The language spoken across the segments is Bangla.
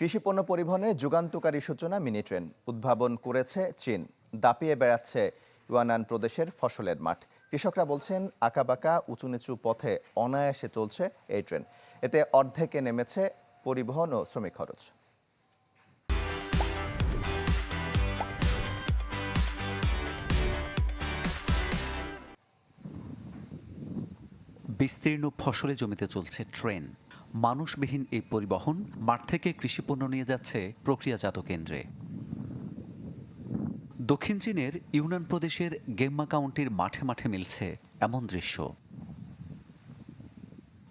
কৃষিপণ্য পরিবহনে যুগান্তকারী সূচনা মিনি ট্রেন উদ্ভাবন করেছে চীন। দাপিয়ে বেড়াচ্ছে ইউয়ানান প্রদেশের ফসলের মাঠ। কৃষকরা বলছেন, আঁকাবাঁকা উঁচু নিচু পথে অনায়াসে চলছে এই ট্রেন। এতে অর্ধেকে নেমেছে পরিবহন ও শ্রমিক খরচ। বিস্তীর্ণ ফসলে জমিতে চলছে ট্রেন। মানুষবিহীন এই পরিবহন মাঠ থেকে কৃষিপণ্য নিয়ে যাচ্ছে প্রক্রিয়াজাত কেন্দ্রে দক্ষিণ চীনের ইউনান প্রদেশের গেম্মা কাউন্টির মাঠে মাঠে মিলছে এমন দৃশ্য।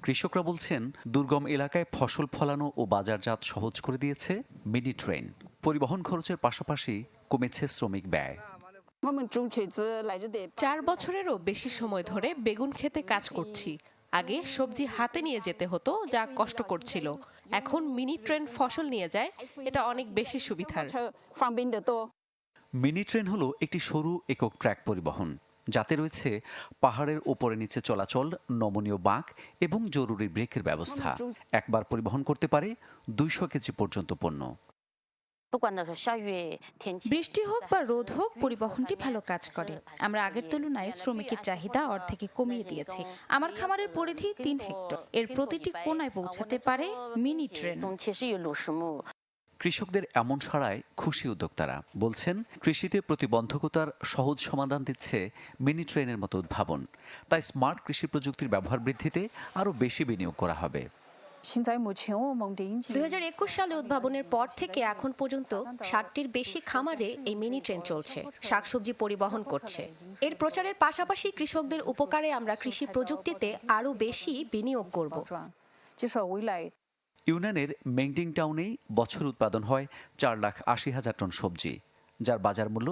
কৃষকরা বলছেন দুর্গম এলাকায় ফসল ফলানো ও বাজারজাত সহজ করে দিয়েছে মিনি ট্রেন। পরিবহন খরচের পাশাপাশি কমেছে শ্রমিক ব্যয়। চার বছরেরও বেশি সময় ধরে বেগুন খেতে কাজ করছি। আগে সবজি হাতে নিয়ে যেতে হতো, যা কষ্ট করছিল। এখন মিনি ট্রেন ফসল নিয়ে যায়, এটা অনেক বেশি সুবিধার। মিনি ট্রেন হলো একটি সরু একক ট্র্যাক পরিবহন, যাতে রয়েছে পাহাড়ের ওপরে নিচে চলাচল, নমনীয় বাঁক এবং জরুরি ব্রেকের ব্যবস্থা। একবার পরিবহন করতে পারে দুইশো কেজি পর্যন্ত পণ্য। বৃষ্টি হোক বা রোদ হোক পরিবহনটি ভালো কাজ করে। আমরা আগের তুলনায় শ্রমিকের চাহিদা অর্ধেকে কমিয়ে দিয়েছি। আমার খামারের পরিধি তিন হেক্টর। এর প্রতিটি কোনায় পৌঁছাতে পারে মিনি ট্রেন। কৃষকদের এমন সাড়ায় খুশি উদ্যোক্তারা। বলছেন কৃষিতে প্রতিবন্ধকতার সহজ সমাধান দিচ্ছে মিনি ট্রেনের মতো উদ্ভাবন। তাই স্মার্ট কৃষি প্রযুক্তির ব্যবহার বৃদ্ধিতে আরও বেশি বিনিয়োগ করা হবে। দুই সালে উদ্ভাবনের পর থেকে এখন পর্যন্ত ষাটটির বেশি খামারে এই মিনি ট্রেন চলছে শাকসবজি পরিবহন করছে। এর প্রচারের পাশাপাশি কৃষকদের উপকারে আমরা কৃষি প্রযুক্তিতে আরও বেশি বিনিয়োগ করব। ইউনানের মেংডিং টাউনেই বছর উৎপাদন হয় চার লাখ আশি হাজার টন সবজি যার বাজার মূল্য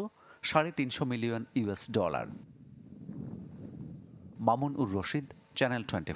সাড়ে তিনশো million US dollar. Mamun Ur Rashid channel twenty